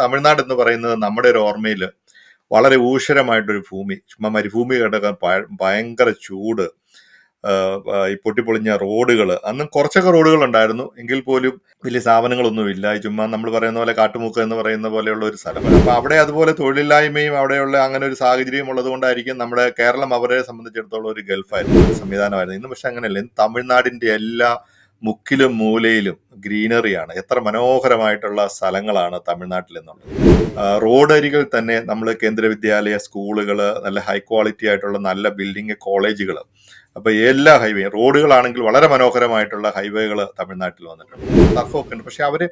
തമിഴ്നാട് എന്ന് പറയുന്നത് നമ്മുടെ ഒരു ഓർമ്മയിൽ വളരെ ഊഷരമായിട്ടൊരു ഭൂമി. ചുമ്മാ മരുഭൂമി കിടക്കാൻ ഭയ- ഭയങ്കര ചൂട്. ഈ പൊട്ടിപ്പൊളിഞ്ഞ റോഡുകൾ അന്ന് കുറച്ചൊക്കെ റോഡുകൾ ഉണ്ടായിരുന്നു എങ്കിൽ പോലും വലിയ സ്ഥാപനങ്ങളൊന്നുമില്ല. ചുമ്മാ നമ്മൾ പറയുന്ന പോലെ കാട്ടുമുക്ക് എന്ന് പറയുന്ന പോലെയുള്ള ഒരു സ്ഥലം. അപ്പൊ അവിടെ അതുപോലെ തൊഴിലില്ലായ്മയും അവിടെയുള്ള അങ്ങനെ ഒരു സാഹചര്യം ഉള്ളത് കൊണ്ടായിരിക്കും നമ്മുടെ കേരളം അവരെ സംബന്ധിച്ചിടത്തോളം ഒരു ഗൾഫായിരുന്നു. സംവിധാനമായിരുന്നു. ഇന്ന് പക്ഷെ അങ്ങനെയല്ല. ഇന്ന് തമിഴ്നാടിന്റെ എല്ലാ മുക്കിലും മൂലയിലും ഗ്രീനറിയാണ്. എത്ര മനോഹരമായിട്ടുള്ള സ്ഥലങ്ങളാണ് തമിഴ്നാട്ടിൽ എന്നുള്ളത്. റോഡരികൾ തന്നെ നമ്മൾ കേന്ദ്ര വിദ്യാലയ സ്കൂളുകൾ നല്ല ഹൈ ക്വാളിറ്റി ആയിട്ടുള്ള നല്ല ബിൽഡിംഗ് കോളേജുകൾ അപ്പൊ എല്ലാ ഹൈവേ റോഡുകളാണെങ്കിൽ വളരെ മനോഹരമായിട്ടുള്ള ഹൈവേകൾ തമിഴ്നാട്ടിൽ വന്നിട്ടുണ്ട്. ടഫൊക്കെ ഉണ്ട്. പക്ഷെ അവർ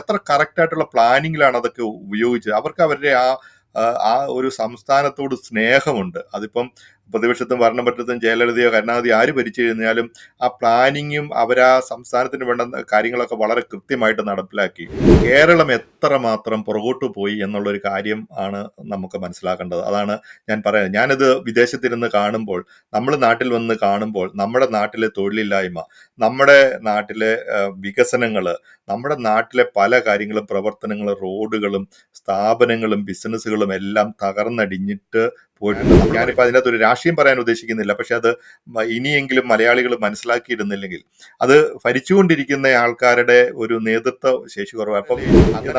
എത്ര കറക്റ്റ് ആയിട്ടുള്ള പ്ലാനിങ്ങിലാണ് അതൊക്കെ ഉപയോഗിച്ചത്. അവർക്ക് അവരുടെ ആ, ആ ഒരു സംസ്ഥാനത്തോട് സ്നേഹമുണ്ട്. അതിപ്പം പ്രതിപക്ഷത്തും ഭരണപക്ഷത്തും ജയലളിതയോ കരുണാനിധിയോ ആര് ഭരിച്ചു കഴിഞ്ഞാലും ആ പ്ലാനിങ്ങും അവരാ സംസ്ഥാനത്തിന് വേണ്ട കാര്യങ്ങളൊക്കെ വളരെ കൃത്യമായിട്ട് നടപ്പിലാക്കി. കേരളം എത്രമാത്രം പുറകോട്ട് പോയി എന്നുള്ളൊരു കാര്യം ആണ് നമുക്ക് മനസ്സിലാക്കേണ്ടത്. അതാണ് ഞാൻ പറയുന്നത്. ഞാനിത് വിദേശത്തിരുന്ന് കാണുമ്പോൾ നമ്മൾ നാട്ടിൽ വന്ന് കാണുമ്പോൾ നമ്മുടെ നാട്ടിലെ തൊഴിലില്ലായ്മ നമ്മുടെ നാട്ടിലെ വികസനങ്ങൾ നമ്മുടെ നാട്ടിലെ പല കാര്യങ്ങളും പ്രവർത്തനങ്ങളും റോഡുകളും സ്ഥാപനങ്ങളും ബിസിനസ്സുകളും എല്ലാം തകർന്നടിഞ്ഞിട്ട് പോയിട്ടുണ്ട്. ഞാനിപ്പോൾ അതിനകത്ത് ഒരു രാഷ്ട്രീയം പറയാൻ ഉദ്ദേശിക്കുന്നില്ല. പക്ഷെ അത് ഇനിയെങ്കിലും മലയാളികൾ മനസ്സിലാക്കിയിരുന്നില്ലെങ്കിൽ അത് ഭരിച്ചുകൊണ്ടിരിക്കുന്ന ആൾക്കാരുടെ ഒരു നേതൃത്വ ശേഷി കുറവാണ്. അപ്പം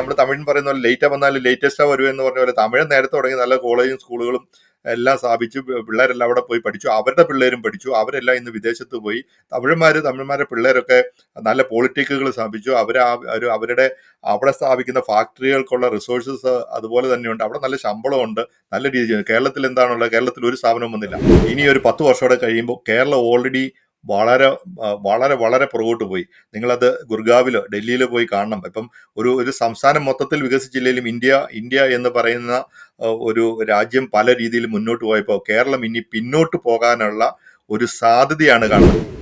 നമ്മൾ തമിഴ് പറയുന്ന പോലെ ലേറ്റാ വന്നാലും ലേറ്റസ്റ്റാ വരൂ എന്ന് പറഞ്ഞ പോലെ തമിഴ് നേരത്തെ തുടങ്ങി. നല്ല കോളേജും സ്കൂളുകളും എല്ലാം സ്ഥാപിച്ചു. പിള്ളേരെല്ലാം അവിടെ പോയി പഠിച്ചു. അവരുടെ പിള്ളേരും പഠിച്ചു. അവരെല്ലാം ഇന്ന് വിദേശത്ത് പോയി. തമിഴന്മാർ തമിഴന്മാരെ പിള്ളേരൊക്കെ നല്ല പോളിറ്റിക്കുകൾ സ്ഥാപിച്ചു. അവർ ഒരു അവരുടെ അവിടെ സ്ഥാപിക്കുന്ന ഫാക്ടറികൾക്കുള്ള റിസോഴ്സസ് അതുപോലെ തന്നെയുണ്ട്. അവിടെ നല്ല ശമ്പളമുണ്ട്. നല്ല രീതിയിൽ കേരളത്തിൽ എന്താണുള്ളത്? കേരളത്തിൽ ഒരു സ്ഥാപനവും വന്നില്ല ഇനി ഒരു പത്ത് വർഷത്തോടെ കഴിയുമ്പോൾ കേരളം ഓൾറെഡി വളരെ വളരെ വളരെ പുറകോട്ട് പോയി. നിങ്ങളത് ഗുർഗാവിലോ ഡൽഹിയിലോ പോയി കാണണം. ഇപ്പം ഒരു ഒരു സംസ്ഥാനം മൊത്തത്തിൽ വികസിച്ചില്ലെങ്കിലും ഇന്ത്യ ഇന്ത്യ എന്ന് പറയുന്ന ഒരു രാജ്യം പല രീതിയിൽ മുന്നോട്ട് പോയപ്പോൾ കേരളം ഇനി പിന്നോട്ട് പോകാനുള്ള ഒരു സാധ്യതയാണ് കാണുന്നത്.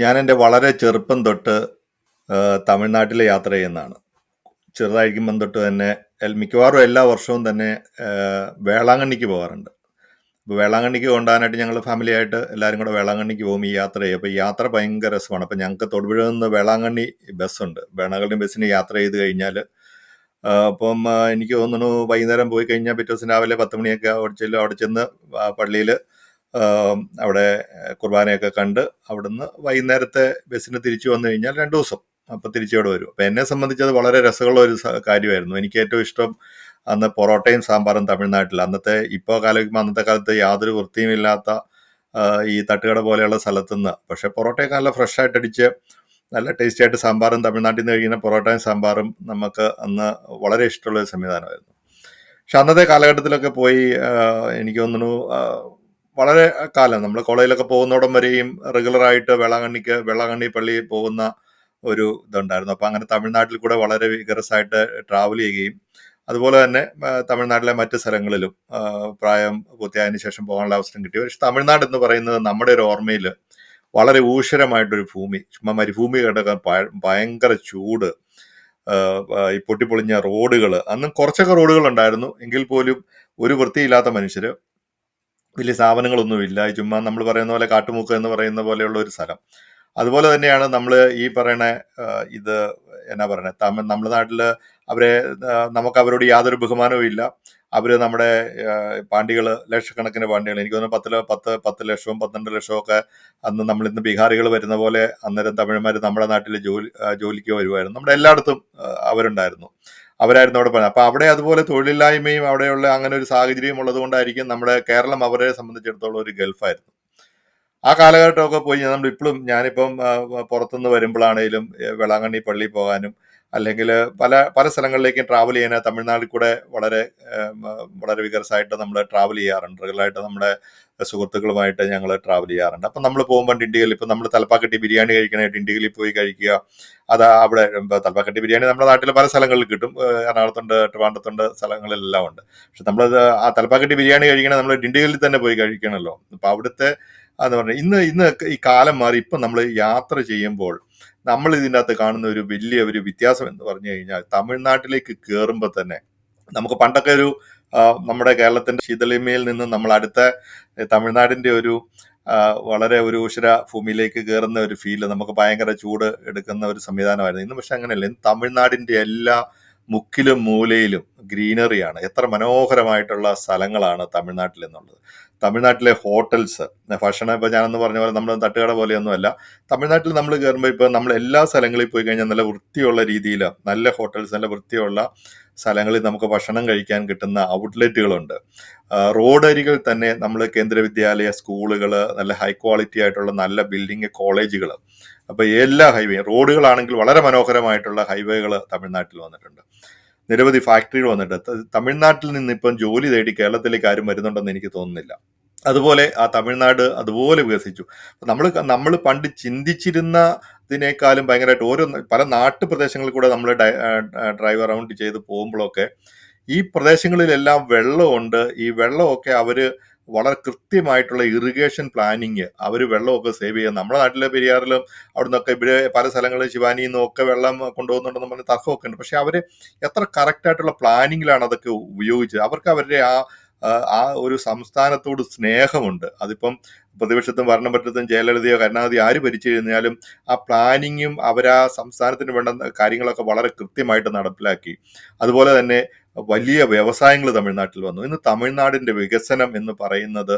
ഞാൻ എന്റെ വളരെ ചെറുപ്പം തൊട്ട് തമിഴ്നാട്ടിലെ യാത്ര ചെയ്യുന്നതാണ്. ചെറുതായിരിക്കുമ്പം തൊട്ട് തന്നെ. മിക്കവാറും എല്ലാ വർഷവും തന്നെ വേളാങ്കണ്ണിക്ക് പോകാറുണ്ട്. അപ്പോൾ വേളാങ്കണ്ണിക്ക് കൊണ്ടുപോകാനായിട്ട് ഞങ്ങൾ ഫാമിലിയായിട്ട് എല്ലാവരും കൂടെ വേളാങ്കണ്ണിക്ക് പോകും ഈ യാത്ര ചെയ്യും അപ്പോൾ യാത്ര ഭയങ്കര രസമാണ്. അപ്പോൾ ഞങ്ങൾക്ക് തൊടുപുഴ നിന്ന് വേളാങ്കണ്ണി ബസ്സുണ്ട് വേളാങ്കണ്ണി ബസ്സിന് യാത്ര ചെയ്ത് കഴിഞ്ഞാൽ അപ്പം എനിക്ക് തോന്നുന്നു വൈകുന്നേരം പോയി കഴിഞ്ഞാൽ പിറ്റേ ദിവസം രാവിലെ പത്ത് മണിയൊക്കെ അവിടെ ചെല്ലും അവിടെ ചെന്ന് പള്ളിയിൽ അവിടെ കുർബാനയൊക്കെ കണ്ട് അവിടുന്ന് വൈകുന്നേരത്തെ ബസ്സിന് തിരിച്ചു വന്നു കഴിഞ്ഞാൽ രണ്ട് ദിവസം. അപ്പം തിരിച്ചു ഇവിടെ വരും. അപ്പം എന്നെ സംബന്ധിച്ച് അത് വളരെ രസമുള്ള ഒരു കാര്യമായിരുന്നു. എനിക്ക് ഏറ്റവും ഇഷ്ടം അന്ന് പൊറോട്ടയും സാമ്പാറും തമിഴ്നാട്ടിൽ അന്നത്തെ ഇപ്പോൾ കാലം അന്നത്തെ കാലത്ത് യാതൊരു വൃത്തിയും ഇല്ലാത്ത ഈ തട്ടുകട പോലെയുള്ള സ്ഥലത്തുനിന്ന്. പക്ഷേ പൊറോട്ടയൊക്കെ നല്ല ഫ്രഷ് ആയിട്ട് അടിച്ച് നല്ല ടേസ്റ്റി ആയിട്ട് സാമ്പാറും തമിഴ്നാട്ടിൽ നിന്ന് കഴിക്കുന്ന പൊറോട്ടയും സാമ്പാറും നമുക്ക് അന്ന് വളരെ ഇഷ്ടമുള്ള ഒരു സംവിധാനമായിരുന്നു. പക്ഷെ അന്നത്തെ കാലഘട്ടത്തിലൊക്കെ പോയി എനിക്ക് തോന്നുന്നു വളരെ കാലം. നമ്മൾ കോളേജിലൊക്കെ പോകുന്നോടം വരെയും റെഗുലറായിട്ട് വേളാങ്കണ്ണിക്ക് വേളാങ്കണ്ണി പള്ളി പോകുന്ന ഒരു ഇതുണ്ടായിരുന്നു. അപ്പൊ അങ്ങനെ തമിഴ്നാട്ടിൽ കൂടെ വളരെ ആയിട്ട് ട്രാവൽ ചെയ്യുകയും അതുപോലെ തന്നെ തമിഴ്നാട്ടിലെ മറ്റ് സ്ഥലങ്ങളിലും പ്രായം പൂർത്തിയായതിനു ശേഷം പോകാനുള്ള അവസരം കിട്ടി. പക്ഷെ തമിഴ്നാട് എന്ന് പറയുന്നത് നമ്മുടെ ഒരു ഓർമ്മയിൽ വളരെ ഊഷരമായിട്ടൊരു ഭൂമി ചുമ്മാ മരുഭൂമി ഭയ- ഭയങ്കര ചൂട് ഈ പൊട്ടിപ്പൊളിഞ്ഞ റോഡുകൾ അന്നും കുറച്ചൊക്കെ റോഡുകൾ ഉണ്ടായിരുന്നു എങ്കിൽ പോലും ഒരു വൃത്തിയില്ലാത്ത മനുഷ്യർ വലിയ സ്ഥാപനങ്ങളൊന്നുമില്ല. ചുമ്മാ നമ്മൾ പറയുന്ന പോലെ കാട്ടുമുക്ക് എന്ന് പറയുന്ന പോലെയുള്ള ഒരു സ്ഥലം. അതുപോലെ തന്നെയാണ് നമ്മൾ ഈ പറയണ ഇത് എന്നാ പറയണ തമിഴ് നമ്മുടെ നാട്ടിൽ അവരെ നമുക്ക് അവരോട് യാതൊരു ബഹുമാനവും ഇല്ല. അവർ നമ്മുടെ പാണ്ടികൾ ലക്ഷക്കണക്കിന് പാണ്ടികൾ എനിക്ക് തോന്നുന്നു പത്ത് ല- പത്ത് പത്ത് ലക്ഷവും പന്ത്രണ്ട് ലക്ഷവും ഒക്കെ അന്ന് നമ്മൾ ഇന്ന് ബീഹാറികൾ വരുന്ന പോലെ അന്നേരം തമിഴന്മാർ നമ്മുടെ നാട്ടിൽ ജോലി ജോലിക്ക് വരുമായിരുന്നു നമ്മുടെ എല്ലായിടത്തും അവരുണ്ടായിരുന്നു. അവരായിരുന്നു അവിടെ പറഞ്ഞത്. അപ്പൊ അവിടെ അതുപോലെ തൊഴിലില്ലായ്മയും അവിടെയുള്ള അങ്ങനെ ഒരു സാഹചര്യം ഉള്ളതുകൊണ്ടായിരിക്കും നമ്മുടെ കേരളം അവരെ സംബന്ധിച്ചിടത്തോളം ഒരു ഗൾഫായിരുന്നു. ആ കാലഘട്ടമൊക്കെ പോയി നമ്മൾ ഇപ്പോഴും ഞാനിപ്പം പുറത്തുനിന്ന് വരുമ്പോഴാണേലും വേളാങ്കണ്ണി പള്ളി പോകാനും അല്ലെങ്കിൽ പല പല സ്ഥലങ്ങളിലേക്കും ട്രാവൽ ചെയ്യാൻ തമിഴ്നാട്ടിൽ കൂടെ വളരെ വളരെ വികരസായിട്ട് നമ്മൾ ട്രാവൽ ചെയ്യാറുണ്ട്. റെഗുലറായിട്ട് നമ്മുടെ സുഹൃത്തുക്കളുമായിട്ട് ഞങ്ങൾ ട്രാവൽ ചെയ്യാറുണ്ട്. അപ്പം നമ്മൾ പോകുമ്പോൾ ഡിണ്ടിഗൽ ഇപ്പം നമ്മൾ തലപ്പാക്കട്ടി ബിരിയാണി കഴിക്കണേ ഡിണ്ടിഗലിൽ പോയി കഴിക്കുക. അത് അവിടെ തലപ്പാക്കട്ടി ബിരിയാണി നമ്മുടെ നാട്ടിൽ പല സ്ഥലങ്ങളിൽ കിട്ടും. എറണാകുളത്തുണ്ട് ട്രിവാണ്ടത്തുണ്ട് സ്ഥലങ്ങളിലെല്ലാം ഉണ്ട്. പക്ഷെ നമ്മൾ ആ തലപ്പാക്കട്ടി ബിരിയാണി കഴിക്കണേ നമ്മൾ ഡിണ്ടിഗലിൽ തന്നെ പോയി കഴിക്കണമല്ലോ. അപ്പം അവിടുത്തെ എന്ന് പറഞ്ഞാൽ ഇന്ന് ഇന്ന് ഈ കാലം മാറി ഇപ്പം നമ്മൾ യാത്ര ചെയ്യുമ്പോൾ നമ്മൾ ഇതിന്റെ അകത്ത് കാണുന്ന ഒരു വലിയ ഒരു വ്യത്യാസം എന്ന് പറഞ്ഞു കഴിഞ്ഞാൽ തമിഴ്നാട്ടിലേക്ക് കയറുമ്പോൾ തന്നെ നമുക്ക് പണ്ടൊക്കെ ഒരു നമ്മുടെ കേരളത്തിന്റെ ശീതളിമയിൽ നിന്ന് നമ്മൾ അടുത്ത തമിഴ്നാടിന്റെ ഒരു വളരെ ഒരു ഉഷര ഭൂമിയിലേക്ക് കയറുന്ന ഒരു ഫീൽ നമുക്ക് ഭയങ്കര ചൂട് എടുക്കുന്ന ഒരു സംവിധാനമായിരുന്നു. ഇന്ന് പക്ഷെ അങ്ങനെയല്ല. ഇന്ന് തമിഴ്നാടിന്റെ എല്ലാ മുക്കിലും മൂലയിലും ഗ്രീനറിയാണ്. എത്ര മനോഹരമായിട്ടുള്ള സ്ഥലങ്ങളാണ് തമിഴ്നാട്ടിൽ എന്നുള്ളത് തമിഴ്നാട്ടിലെ ഹോട്ടൽസ് ഭക്ഷണം ഇപ്പൊ ഞാനെന്ന് പറഞ്ഞ പോലെ നമ്മൾ തട്ടുകട പോലെയൊന്നുമല്ല. തമിഴ്നാട്ടിൽ നമ്മൾ കയറുമ്പോൾ ഇപ്പൊ നമ്മൾ എല്ലാ സ്ഥലങ്ങളിൽ പോയി കഴിഞ്ഞാൽ നല്ല വൃത്തിയുള്ള രീതിയിൽ നല്ല ഹോട്ടൽസ് നല്ല വൃത്തിയുള്ള സ്ഥലങ്ങളിൽ നമുക്ക് ഭക്ഷണം കഴിക്കാൻ കിട്ടുന്ന ഔട്ട്ലെറ്റുകളുണ്ട്. റോഡരികൾ തന്നെ നമ്മൾ കേന്ദ്ര വിദ്യാലയ സ്കൂളുകൾ നല്ല ഹൈ ക്വാളിറ്റി ആയിട്ടുള്ള നല്ല ബിൽഡിംഗ് കോളേജുകൾ അപ്പൊ എല്ലാ ഹൈവേയും റോഡുകളാണെങ്കിൽ വളരെ മനോഹരമായിട്ടുള്ള ഹൈവേകൾ തമിഴ്നാട്ടിൽ വന്നിട്ടുണ്ട്. നിരവധി ഫാക്ടറികൾ വന്നിട്ട് തമിഴ്നാട്ടിൽ നിന്ന് ഇപ്പം ജോലി തേടി കേരളത്തിലേക്ക് ആരും വരുന്നുണ്ടെന്ന് എനിക്ക് തോന്നുന്നില്ല. അതുപോലെ ആ തമിഴ്നാട് അതുപോലെ വികസിച്ചു. നമ്മൾ നമ്മൾ പണ്ട് ചിന്തിച്ചിരുന്ന ഇതിനേക്കാളും ഭയങ്കരമായിട്ട് ഓരോ പല നാട്ടുപ്രദേശങ്ങളിൽ കൂടെ നമ്മൾ ഡ്രൈവ് അറൗണ്ട് ചെയ്ത് പോകുമ്പോഴൊക്കെ ഈ പ്രദേശങ്ങളിലെല്ലാം വെള്ളമുണ്ട്. ഈ വെള്ളമൊക്കെ അവർ വളരെ കൃത്യമായിട്ടുള്ള ഇറിഗേഷൻ പ്ലാനിങ് അവർ വെള്ളമൊക്കെ സേവ് ചെയ്യുക. നമ്മുടെ നാട്ടിലെ പെരിയാറിലും അവിടെ നിന്നൊക്കെ ഇവിടെ പല സ്ഥലങ്ങളിൽ ശിവാനിയിൽ നിന്നൊക്കെ വെള്ളം കൊണ്ടുപോകുന്നുണ്ടെന്ന് പറഞ്ഞ തർക്കമൊക്കെ ഉണ്ട്. പക്ഷെ അവർ എത്ര കറക്റ്റ് ആയിട്ടുള്ള പ്ലാനിങ്ങിലാണ് അതൊക്കെ ഉപയോഗിച്ചത്. അവർക്ക് അവരുടെ ആ ആ, ഒരു സംസ്ഥാനത്തോട് സ്നേഹമുണ്ട്. അതിപ്പം പ്രതിപക്ഷത്തും ഭരണപക്ഷത്തും ജയലളിതയോ കരുണാനിധിയോ ആര് ഭരിച്ചു കഴിഞ്ഞാലും ആ പ്ലാനിങ്ങും അവരാ സംസ്ഥാനത്തിന് വേണ്ട കാര്യങ്ങളൊക്കെ വളരെ കൃത്യമായിട്ട് നടപ്പിലാക്കി. അതുപോലെ തന്നെ വലിയ വ്യവസായങ്ങൾ തമിഴ്നാട്ടിൽ വന്നു. ഇന്ന് തമിഴ്നാടിന്റെ വികസനം എന്ന് പറയുന്നത്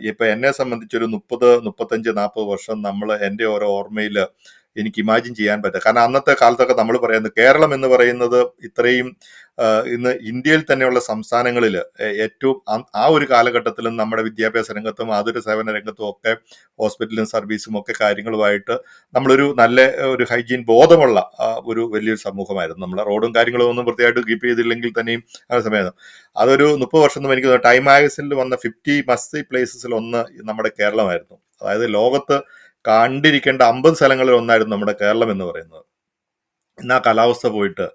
ഇപ്പൊ എന്നെ സംബന്ധിച്ചൊരു മുപ്പത് മുപ്പത്തഞ്ച് നാൽപ്പത് വർഷം നമ്മൾ എന്റെ ഓരോ ഓർമ്മയിൽ എനിക്ക് ഇമാജിൻ ചെയ്യാൻ പറ്റും. കാരണം അന്നത്തെ കാലത്തൊക്കെ നമ്മൾ പറയുന്നത് കേരളം എന്ന് പറയുന്നത് ഇത്രയും ഇന്ന് ഇന്ത്യയിൽ തന്നെയുള്ള സംസ്ഥാനങ്ങളിൽ ഏറ്റവും ആ- ഒരു കാലഘട്ടത്തിലും നമ്മുടെ വിദ്യാഭ്യാസ രംഗത്തും ആതുര സേവന രംഗത്തും ഒക്കെ ഹോസ്പിറ്റലും സർവീസും ഒക്കെ കാര്യങ്ങളുമായിട്ട് നമ്മളൊരു നല്ല ഒരു ഹൈജീൻ ബോധമുള്ള ഒരു വലിയൊരു സമൂഹമായിരുന്നു. നമ്മൾ റോഡും കാര്യങ്ങളും ഒന്നും വൃത്തിയായിട്ട് കീപ്പ് ചെയ്തില്ലെങ്കിൽ തന്നെയും ആ സമയത്ത് അതൊരു മുപ്പത് വർഷം എനിക്ക് ടൈം മാഗസിനിൽ വന്ന ഫിഫ്റ്റി മസ്റ്റ് പ്ലേസസിൽ ഒന്ന് നമ്മുടെ കേരളമായിരുന്നു. അതായത് ലോകത്ത് കണ്ടിരിക്കേണ്ട അമ്പത് സ്ഥലങ്ങളിൽ ഒന്നായിരുന്നു നമ്മുടെ കേരളം എന്ന് പറയുന്നത്. ഇന്ന് ആ കാലാവസ്ഥ പോയിട്ട്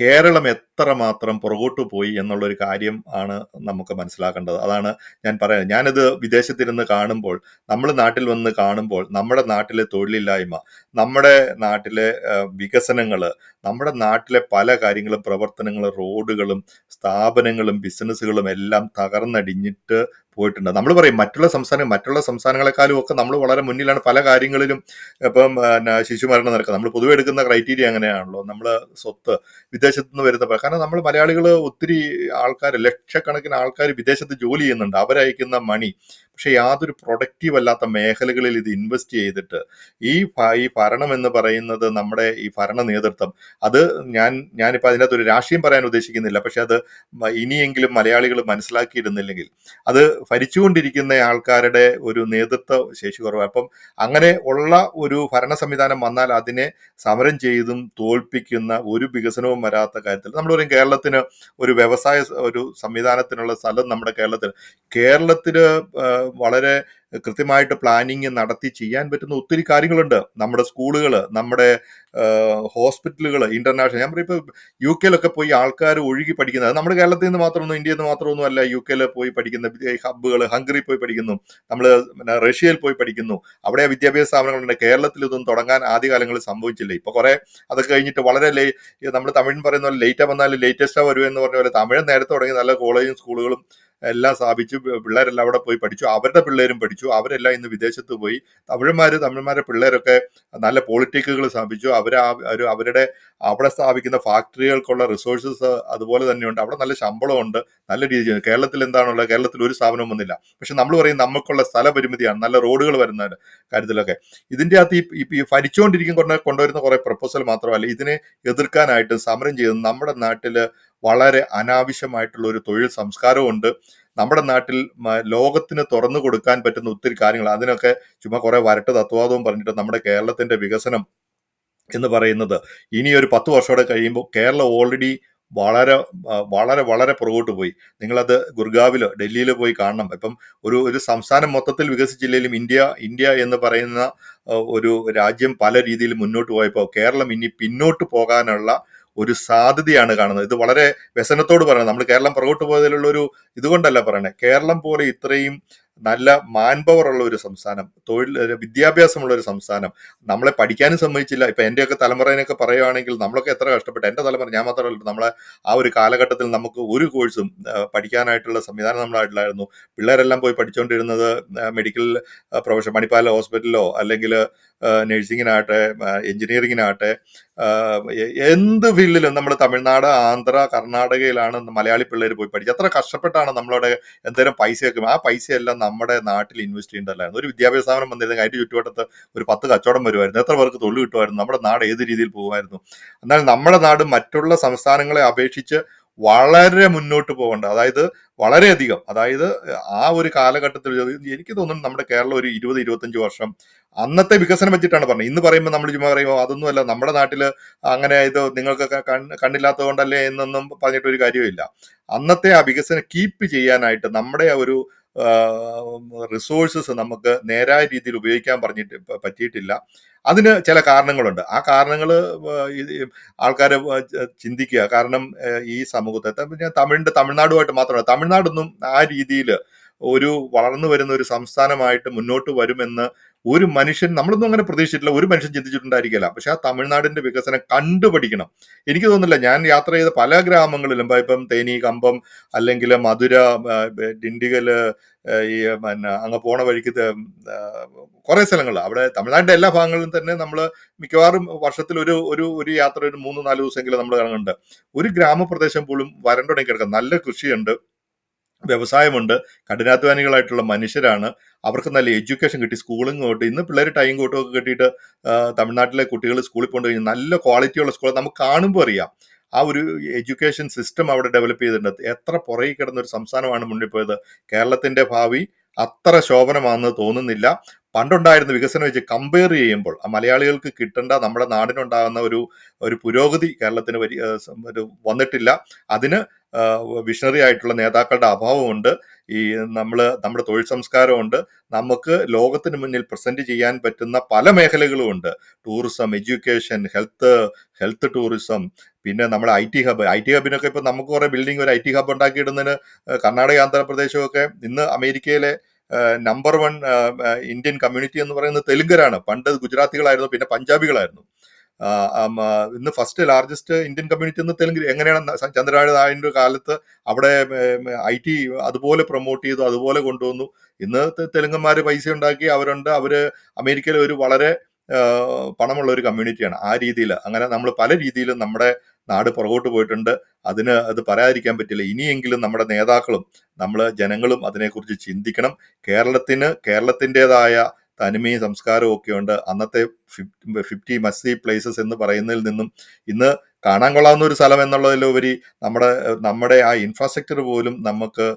കേരളം എത്രമാത്രം പുറകോട്ട് പോയി എന്നുള്ളൊരു കാര്യം ആണ് നമുക്ക് മനസ്സിലാക്കേണ്ടത്. അതാണ് ഞാൻ പറയുന്നത്. ഞാനിത് വിദേശത്തിരുന്ന് കാണുമ്പോൾ നമ്മൾ നാട്ടിൽ വന്ന് കാണുമ്പോൾ നമ്മുടെ നാട്ടിലെ തൊഴിലില്ലായ്മ നമ്മുടെ നാട്ടിലെ വികസനങ്ങൾ നമ്മുടെ നാട്ടിലെ പല കാര്യങ്ങളും പ്രവർത്തനങ്ങളും റോഡുകളും സ്ഥാപനങ്ങളും ബിസിനസ്സുകളും എല്ലാം തകർന്നടിഞ്ഞിട്ട് പോയിട്ടുണ്ട്. നമ്മൾ പറയും മറ്റുള്ള സംസ്ഥാനം മറ്റുള്ള സംസ്ഥാനങ്ങളെക്കാളും ഒക്കെ നമ്മൾ വളരെ മുന്നിലാണ് പല കാര്യങ്ങളിലും ഇപ്പം ശിശുമരണം നടക്കുക നമ്മൾ പൊതുവെ എടുക്കുന്ന ക്രൈറ്റീരിയ അങ്ങനെയാണല്ലോ. നമ്മൾ സ്വത്ത് വിദേശത്ത് നിന്ന് വരുന്ന കാരണം നമ്മൾ മലയാളികൾ ഒത്തിരി ആൾക്കാർ ലക്ഷക്കണക്കിന് ആൾക്കാർ വിദേശത്ത് ജോലി ചെയ്യുന്നുണ്ട്. അവരയക്കുന്ന മണി. പക്ഷെ യാതൊരു പ്രൊഡക്റ്റീവ് അല്ലാത്ത മേഖലകളിൽ ഇത് ഇൻവെസ്റ്റ് ചെയ്തിട്ട് ഈ ഈ ഭരണം എന്ന് പറയുന്നത് നമ്മുടെ ഈ ഭരണ നേതൃത്വം അത് ഞാൻ ഞാനിപ്പോൾ അതിനകത്ത് ഒരു രാഷ്ട്രീയം പറയാൻ ഉദ്ദേശിക്കുന്നില്ല. പക്ഷെ അത് ഇനിയെങ്കിലും മലയാളികൾ മനസ്സിലാക്കിയിരുന്നില്ലെങ്കിൽ അത് ഭരിച്ചുകൊണ്ടിരിക്കുന്ന ആൾക്കാരുടെ ഒരു നേതൃത്വ ശേഷി കുറവ് അപ്പം അങ്ങനെ ഉള്ള ഒരു ഭരണ സംവിധാനം വന്നാൽ അതിനെ സമരം ചെയ്തും തോൽപ്പിക്കുന്ന ഒരു വികസനവും വരാത്ത കാര്യത്തിൽ നമ്മൾ പറയും കേരളത്തിന് ഒരു വ്യവസായ ഒരു സംവിധാനത്തിനുള്ള സ്ഥലം നമ്മുടെ കേരളത്തിൽ. കേരളത്തിന് ആ, വളരെ കൃത്യമായിട്ട് പ്ലാനിങ് നടത്തി ചെയ്യാൻ പറ്റുന്ന ഒത്തിരി കാര്യങ്ങളുണ്ട്. നമ്മുടെ സ്കൂളുകൾ നമ്മുടെ ഹോസ്പിറ്റലുകൾ ഇന്റർനാഷണൽ ഞാൻ പറയും ഇപ്പൊ യു കെയിലൊക്കെ പോയി ആൾക്കാർ ഒഴുകി പഠിക്കുന്നത്. നമ്മുടെ കേരളത്തിൽ നിന്ന് മാത്രമൊന്നും ഇന്ത്യയിൽ നിന്ന് മാത്രമൊന്നും അല്ല യു കെയിൽ പോയി പഠിക്കുന്ന ഹബ്ബുകൾ ഹംഗറി പോയി പഠിക്കുന്നു. നമ്മൾ റഷ്യയിൽ പോയി പഠിക്കുന്നു. അവിടെ വിദ്യാഭ്യാസ സ്ഥാപനങ്ങളുണ്ട്. കേരളത്തിൽ ഇതൊന്നും തുടങ്ങാൻ ആദ്യകാലങ്ങളിൽ സംഭവിച്ചില്ല. ഇപ്പൊ കുറെ അതൊക്കെ കഴിഞ്ഞിട്ട് വളരെ നമ്മൾ തമിഴിൽ പറയുന്ന പോലെ ലേറ്റാ വന്നാലും ലേറ്റസ്റ്റാ വരുമെന്ന് പറഞ്ഞ പോലെ തമിഴ് നേരത്തെ തുടങ്ങി നല്ല കോളേജും സ്കൂളുകളും എല്ലാം സ്ഥാപിച്ചു പിള്ളേരെല്ലാം അവിടെ പോയി പഠിച്ചു അവരുടെ പിള്ളേരും പഠിച്ചു അവരെല്ലാം ഇന്ന് വിദേശത്ത് പോയി. തമിഴന്മാര് തമിഴന്മാരുടെ പിള്ളേരൊക്കെ നല്ല പോളിറ്റിക്കുകൾ സ്ഥാപിച്ചു. അവർ അവരുടെ അവിടെ സ്ഥാപിക്കുന്ന ഫാക്ടറികൾക്കുള്ള റിസോഴ്സസ് അതുപോലെ തന്നെയുണ്ട്. അവിടെ നല്ല ശമ്പളമുണ്ട് നല്ല രീതി കേരളത്തിൽ എന്താണുള്ളത്? കേരളത്തിൽ ഒരു സ്ഥാപനവും വന്നില്ല. പക്ഷെ നമ്മൾ പറയും നമുക്കുള്ള സ്ഥല പരിമിതിയാണ് നല്ല റോഡുകൾ വരുന്ന കാര്യത്തിലൊക്കെ. ഇതിന്റെ അകത്ത് ഈ ഈ- ഭരിച്ചുകൊണ്ടിരിക്കും കൊണ്ട് കൊണ്ടുവരുന്ന കുറെ പ്രപ്പോസൽ മാത്രമല്ല ഇതിനെ എതിർക്കാനായിട്ട് സമരം ചെയ്ത് നമ്മുടെ നാട്ടിൽ വളരെ അനാവശ്യമായിട്ടുള്ള ഒരു തൊഴിൽ സംസ്കാരമുണ്ട് നമ്മുടെ നാട്ടിൽ ലോകത്തിന് തുറന്നു കൊടുക്കാൻ പറ്റുന്ന ഒത്തിരി കാര്യങ്ങൾ അതിനൊക്കെ ചുമ്മാ കുറെ വരട്ട് തത്വാദവും പറഞ്ഞിട്ട് നമ്മുടെ കേരളത്തിന്റെ വികസനം എന്ന് പറയുന്നത് ഇനി ഒരു പത്ത് വർഷത്തോടെ കഴിയുമ്പോൾ കേരളം ഓൾറെഡി വളരെ വളരെ വളരെ പുറകോട്ട് പോയി. നിങ്ങളത് ഗുർഗാവിലോ ഡൽഹിയിലോ പോയി കാണണം. ഇപ്പം ഒരു ഒരു സംസ്ഥാനം മൊത്തത്തിൽ വികസിച്ചില്ലെങ്കിലും ഇന്ത്യ ഇന്ത്യ എന്ന് പറയുന്ന ഒരു രാജ്യം പല രീതിയിൽ മുന്നോട്ട് പോയപ്പോൾ കേരളം ഇനി പിന്നോട്ട് പോകാനുള്ള ഒരു സാധ്യതയാണ് കാണുന്നത്. ഇത് വളരെ വ്യസനത്തോട് പറയുന്നത്. നമ്മൾ കേരളം പുറകോട്ട് പോയതിലുള്ള ഒരു ഇതുകൊണ്ടല്ല പറയണേ. കേരളം പോലെ ഇത്രയും നല്ല മാൻപവർ ഉള്ള ഒരു സംസ്ഥാനം തൊഴിൽ വിദ്യാഭ്യാസമുള്ള ഒരു സംസ്ഥാനം നമ്മളെ പഠിക്കാനും സമ്മതിച്ചില്ല. ഇപ്പൊ എന്റെയൊക്കെ തലമുറയിനൊക്കെ പറയുകയാണെങ്കിൽ നമ്മളൊക്കെ എത്ര കഷ്ടപ്പെട്ടു എന്റെ തലമുറ ഞാൻ മാത്രമല്ല നമ്മളെ ആ ഒരു കാലഘട്ടത്തിൽ നമുക്ക് ഒരു കോഴ്സും പഠിക്കാനായിട്ടുള്ള സംവിധാനം നമ്മളായിട്ടില്ലായിരുന്നു പിള്ളേരെല്ലാം പോയി പഠിച്ചുകൊണ്ടിരുന്നത് മെഡിക്കൽ പ്രൊഫഷൻ മണിപ്പാല ഹോസ്പിറ്റലിലോ അല്ലെങ്കിൽ നഴ്സിങ്ങിനാകട്ടെ എഞ്ചിനീയറിങ്ങിനാകട്ടെ എന്ത് ഫീൽഡിലും നമ്മൾ തമിഴ്നാട് ആന്ധ്ര കർണാടകയിലാണ് മലയാളി പിള്ളേർ പോയി പഠിച്ചത്. എത്ര കഷ്ടപ്പെട്ടാണ് നമ്മളവിടെ പൈസ പൈസയൊക്കെ ആ പൈസയെല്ലാം നമ്മുടെ നാട്ടിൽ ഇൻവെസ്റ്റ് ചെയ്യേണ്ടതല്ലായിരുന്നു ഒരു വിദ്യാഭ്യാസ സ്ഥാപനം വന്നിരുന്നെങ്കിൽ അതിന്റെ ചുറ്റുവട്ടത്ത് ഒരു പത്ത് കച്ചവടം വരുമായിരുന്നു. എത്ര പേർക്ക് തൊഴിൽ കിട്ടുമായിരുന്നു. നമ്മുടെ നാട് ഏത് രീതിയിൽ പോകുമായിരുന്നു. എന്നാൽ നമ്മുടെ നാട് മറ്റുള്ള സംസ്ഥാനങ്ങളെ അപേക്ഷിച്ച് വളരെ മുന്നോട്ട് പോകേണ്ട അതായത് വളരെയധികം അതായത് ആ ഒരു കാലഘട്ടത്തിൽ എനിക്ക് തോന്നുന്നു നമ്മുടെ കേരളം ഒരു ഇരുപത് ഇരുപത്തഞ്ച് വർഷം അന്നത്തെ വികസനം വെച്ചിട്ടാണ് പറഞ്ഞത്. ഇന്ന് പറയുമ്പോൾ നമ്മൾ ചുമ്മാ പറയുമ്പോൾ അതൊന്നുമല്ല നമ്മുടെ നാട്ടിൽ അങ്ങനെ ഇത് നിങ്ങൾക്ക് കണ്ണ് കണ്ണില്ലാത്തത് കൊണ്ടല്ലേ എന്നൊന്നും പറഞ്ഞിട്ടൊരു കാര്യമില്ല അന്നത്തെ ആ വികസനം കീപ്പ് ചെയ്യാനായിട്ട് നമ്മുടെ ഒരു റിസോഴ്സസ് നമുക്ക് നേരായ രീതിയിൽ ഉപയോഗിക്കാൻ പറഞ്ഞിട്ട് പറ്റിയിട്ടില്ല. അതിന് ചില കാരണങ്ങളുണ്ട്. ആ കാരണങ്ങൾ ആൾക്കാർ ചിന്തിക്കുക. കാരണം ഈ സമൂഹത്തെ തമിഴിന്റെ തമിഴ്നാടുമായിട്ട് മാത്രമല്ല തമിഴ്നാടൊന്നും ആ രീതിയിൽ ഒരു വളർന്നു വരുന്ന ഒരു സംസ്ഥാനമായിട്ട് മുന്നോട്ട് വരുമെന്ന് ഒരു മനുഷ്യൻ നമ്മളൊന്നും അങ്ങനെ പ്രതീക്ഷിച്ചിട്ടില്ല. ഒരു മനുഷ്യൻ ചിന്തിച്ചിട്ടുണ്ടായിരിക്കില്ല. പക്ഷെ ആ തമിഴ്നാടിന്റെ വികസനം കണ്ടുപഠിക്കണം. എനിക്ക് തോന്നുന്നില്ല ഞാൻ യാത്ര ചെയ്ത പല ഗ്രാമങ്ങളിലും ഇപ്പൊ തേനി കമ്പം അല്ലെങ്കിൽ മധുര ഡിണ്ടിഗൽ ഈ പിന്നെ അങ്ങ് പോണ വഴിക്ക് കുറെ സ്ഥലങ്ങൾ അവിടെ തമിഴ്നാടിന്റെ എല്ലാ ഭാഗങ്ങളിലും തന്നെ നമ്മൾ മിക്കവാറും വർഷത്തിൽ ഒരു ഒരു ഒരു യാത്ര ഒരു മൂന്ന് നാല് ദിവസമെങ്കിലും നമ്മൾ കാണുന്നുണ്ട് ഒരു ഗ്രാമപ്രദേശം പോലും വരണ്ടുണങ്ങി കിടക്കാം നല്ല കൃഷിയുണ്ട്. വ്യവസായമുണ്ട്. കഠിനാധ്വാനികളായിട്ടുള്ള മനുഷ്യരാണ്. അവർക്ക് നല്ല എഡ്യൂക്കേഷൻ കിട്ടി. സ്കൂളിങ് തൊട്ട് ഇന്ന് പിള്ളേർ ടൈം കോട്ടും ഒക്കെ കിട്ടിയിട്ട് തമിഴ്നാട്ടിലെ കുട്ടികൾ സ്കൂളിൽ പോകേണ്ടി കഴിഞ്ഞാൽ നല്ല ക്വാളിറ്റിയുള്ള സ്കൂൾ നമുക്ക് കാണുമ്പോൾ അറിയാം. ആ ഒരു എഡ്യൂക്കേഷൻ സിസ്റ്റം അവിടെ ഡെവലപ്പ് ചെയ്തിട്ടുണ്ട്. എത്ര പുറകിൽ കിടന്ന ഒരു സംസ്ഥാനമാണ് മുന്നിൽ പോയത്. കേരളത്തിന്റെ ഭാവി അത്ര ശോഭനമാണെന്ന് തോന്നുന്നില്ല. പണ്ടുണ്ടായിരുന്ന വികസനം വെച്ച് കമ്പയർ ചെയ്യുമ്പോൾ ആ മലയാളികൾക്ക് കിട്ടേണ്ട നമ്മുടെ നാടിനുണ്ടാകുന്ന ഒരു ഒരു പുരോഗതി കേരളത്തിന് വരി വന്നിട്ടില്ല. അതിന് വിഷണറി ആയിട്ടുള്ള നേതാക്കളുടെ അഭാവമുണ്ട്. ഈ നമ്മൾ നമ്മുടെ തൊഴിൽ സംസ്കാരമുണ്ട്. നമുക്ക് ലോകത്തിന് മുന്നിൽ പ്രസന്റ് ചെയ്യാൻ പറ്റുന്ന പല മേഖലകളുമുണ്ട്. Tourism education health health tourism പിന്നെ നമ്മൾ I T hub I T ഹബിനൊക്കെ ഇപ്പൊ നമുക്ക് കുറെ ബിൽഡിംഗ് ഒരു ഐ ടി ഹബ് ഉണ്ടാക്കിയിടുന്നതിന് കർണാടക ആന്ധ്രാപ്രദേശമൊക്കെ ഇന്ന് അമേരിക്കയിലെ നമ്പർ വൺ ഇന്ത്യൻ കമ്മ്യൂണിറ്റി എന്ന് പറയുന്നത് തെലുങ്കരാണ് പണ്ട് ഗുജറാത്തികളായിരുന്നു പിന്നെ പഞ്ചാബികളായിരുന്നു. ഇന്ന് ഫസ്റ്റ് ലാർജസ്റ്റ് ഇന്ത്യൻ കമ്മ്യൂണിറ്റി എന്ന് തെലുങ്ക് എങ്ങനെയാണ് ചന്ദ്രനാട് നായന്റെ കാലത്ത് അവിടെ ഐ ടി അതുപോലെ പ്രൊമോട്ട് ചെയ്തു അതുപോലെ കൊണ്ടുവന്നു. ഇന്ന് തെലുങ്കന്മാർ പൈസ ഉണ്ടാക്കി അവരുണ്ട് അവർ അമേരിക്കയിലെ ഒരു വളരെ പണമുള്ള ഒരു കമ്മ്യൂണിറ്റിയാണ് ആ രീതിയിൽ അങ്ങനെ നമ്മൾ പല രീതിയിലും നമ്മുടെ നാട് പുറകോട്ട് പോയിട്ടുണ്ട്. അതിന് അത് പറയാതിരിക്കാൻ പറ്റില്ല. ഇനിയെങ്കിലും നമ്മുടെ നേതാക്കളും നമ്മൾ ജനങ്ങളും അതിനെക്കുറിച്ച് ചിന്തിക്കണം. കേരളത്തിന് കേരളത്തിന്റെതായ തനിമയും സംസ്കാരവും ഒക്കെ ഉണ്ട്. അന്നത്തെ ഫിഫ്റ്റി മസ്തി പ്ലേസസ് എന്ന് പറയുന്നതിൽ നിന്നും ഇന്ന് കാണാൻ കൊള്ളാവുന്ന ഒരു സ്ഥലം എന്നുള്ളതിലുപരി നമ്മുടെ നമ്മുടെ ആ ഇൻഫ്രാസ്ട്രക്ചർ പോലും നമുക്ക്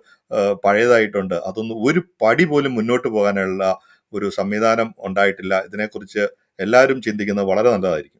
പഴയതായിട്ടുണ്ട്. അതൊന്നും ഒരു പടി പോലും മുന്നോട്ട് പോകാനുള്ള ഒരു സംവിധാനം ഉണ്ടായിട്ടില്ല. ഇതിനെക്കുറിച്ച് എല്ലാവരും ചിന്തിക്കുന്നത് വളരെ നല്ലതായിരിക്കും.